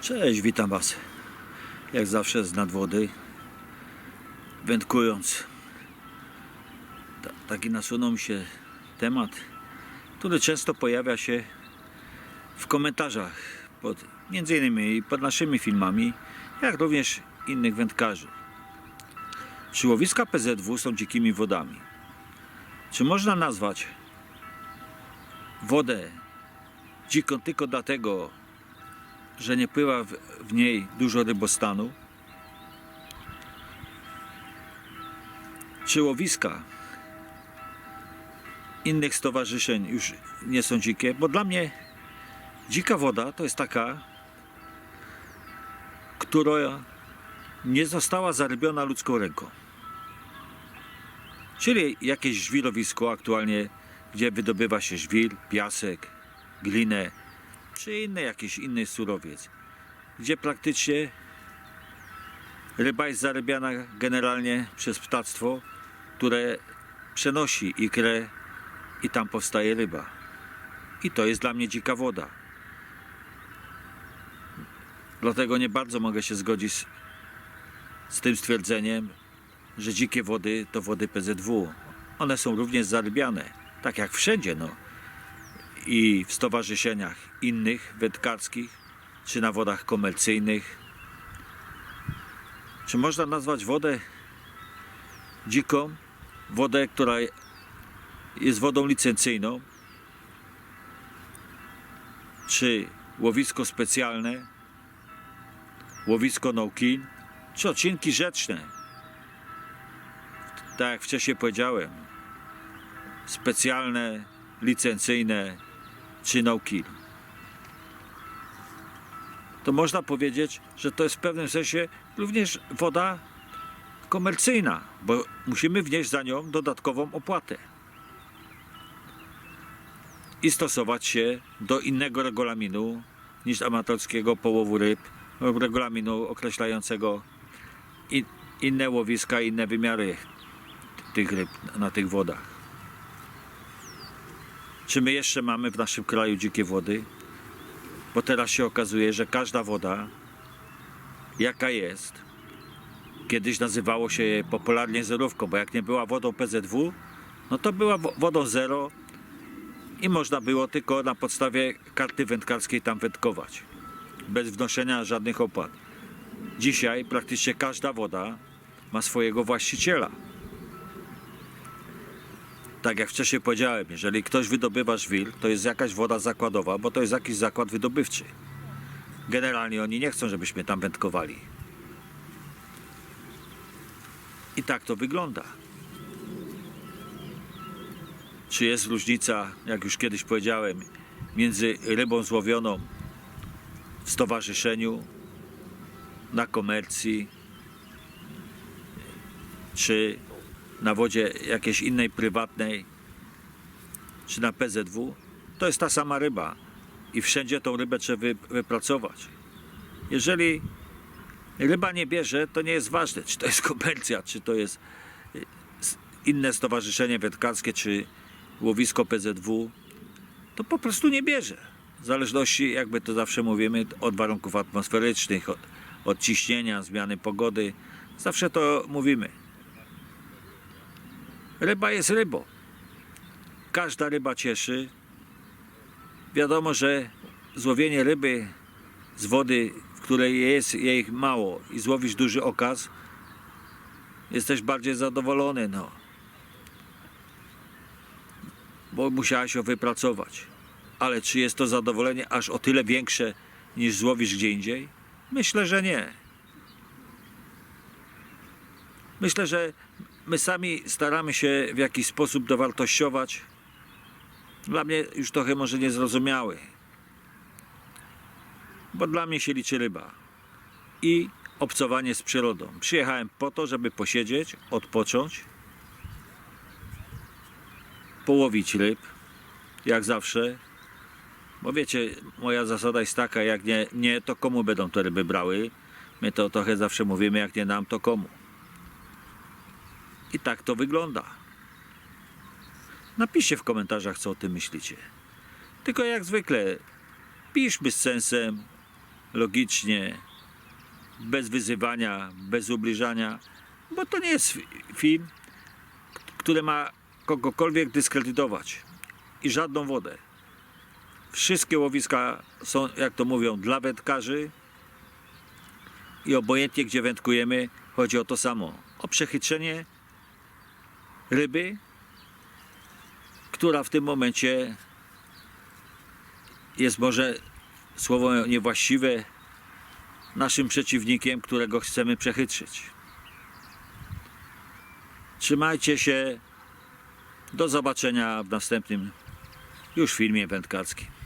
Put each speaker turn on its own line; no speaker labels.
Cześć, witam Was. Jak zawsze z nadwody. Wędkując. Ta, taki nasunął mi się temat, który często pojawia się w komentarzach pod między innymi pod naszymi filmami, jak również innych wędkarzy. Czy łowiska PZW są dzikimi wodami? Czy można nazwać wodę dziką tylko dlatego, że nie pływa w, w niej dużo rybostanu? Czy łowiska innych stowarzyszeń już nie są dzikie? Bo dla mnie dzika woda to jest taka, która nie została zarybiona ludzką ręką. Czyli jakieś żwirowisko aktualnie, gdzie wydobywa się żwir, piasek, glinę, czy inny jakiś inny surowiec, gdzie praktycznie ryba jest zarybiana generalnie przez ptactwo, które przenosi ikrę i tam powstaje ryba. I to jest dla mnie dzika woda. Dlatego nie bardzo mogę się zgodzić z, z tym stwierdzeniem, że dzikie wody to wody PZW. One są również zarybiane, tak jak wszędzie, no i w stowarzyszeniach innych wędkarskich, czy na wodach komercyjnych. Czy można nazwać wodę dziką, wodę, która jest wodą licencyjną, czy łowisko specjalne, łowisko no-kill, czy odcinki rzeczne? Tak jak wcześniej powiedziałem, specjalne, licencyjne, czy kill. To można powiedzieć, że to jest w pewnym sensie również woda komercyjna, bo musimy wnieść za nią dodatkową opłatę i stosować się do innego regulaminu niż amatorskiego połowu ryb, regulaminu określającego inne łowiska, inne wymiary tych ryb na tych wodach. Czy my jeszcze mamy w naszym kraju dzikie wody? Bo teraz się okazuje, że każda woda, jaka jest, kiedyś nazywało się je popularnie zerówką, bo jak nie była wodą PZW, no to była wo- wodą zero i można było tylko na podstawie karty wędkarskiej tam wędkować, bez wnoszenia żadnych opłat. Dzisiaj praktycznie każda woda ma swojego właściciela tak jak wcześniej powiedziałem, jeżeli ktoś wydobywa żwir, to jest jakaś woda zakładowa, bo to jest jakiś zakład wydobywczy. Generalnie oni nie chcą, żebyśmy tam wędkowali. I tak to wygląda. Czy jest różnica, jak już kiedyś powiedziałem, między rybą złowioną w stowarzyszeniu, na komercji, czy na wodzie jakiejś innej prywatnej, czy na PZW, to jest ta sama ryba. I wszędzie tą rybę trzeba wy, wypracować. Jeżeli ryba nie bierze, to nie jest ważne, czy to jest komercja, czy to jest y, inne stowarzyszenie wędkarskie, czy łowisko PZW, to po prostu nie bierze. W zależności, jakby to zawsze mówimy, od warunków atmosferycznych, od, od ciśnienia, zmiany pogody. Zawsze to mówimy. Ryba jest rybą. Każda ryba cieszy. Wiadomo, że złowienie ryby z wody, w której jest jej mało i złowisz duży okaz, jesteś bardziej zadowolony, no. Bo musiałeś ją wypracować. Ale czy jest to zadowolenie aż o tyle większe niż złowisz gdzie indziej? Myślę, że nie. Myślę, że my sami staramy się w jakiś sposób dowartościować. Dla mnie już trochę może niezrozumiały. Bo dla mnie się liczy ryba i obcowanie z przyrodą. Przyjechałem po to, żeby posiedzieć, odpocząć, połowić ryb, jak zawsze. Bo wiecie, moja zasada jest taka, jak nie, nie to komu będą te ryby brały. My to trochę zawsze mówimy, jak nie nam, to komu. I tak to wygląda. Napiszcie w komentarzach, co o tym myślicie. Tylko jak zwykle, piszmy z sensem, logicznie, bez wyzywania, bez ubliżania, bo to nie jest fi- film, który ma kogokolwiek dyskredytować i żadną wodę. Wszystkie łowiska są, jak to mówią, dla wędkarzy i obojętnie gdzie wędkujemy, chodzi o to samo. O przechytrzenie ryby, która w tym momencie jest może słowo niewłaściwe naszym przeciwnikiem, którego chcemy przechytrzyć. Trzymajcie się. Do zobaczenia w następnym już filmie wędkarskim.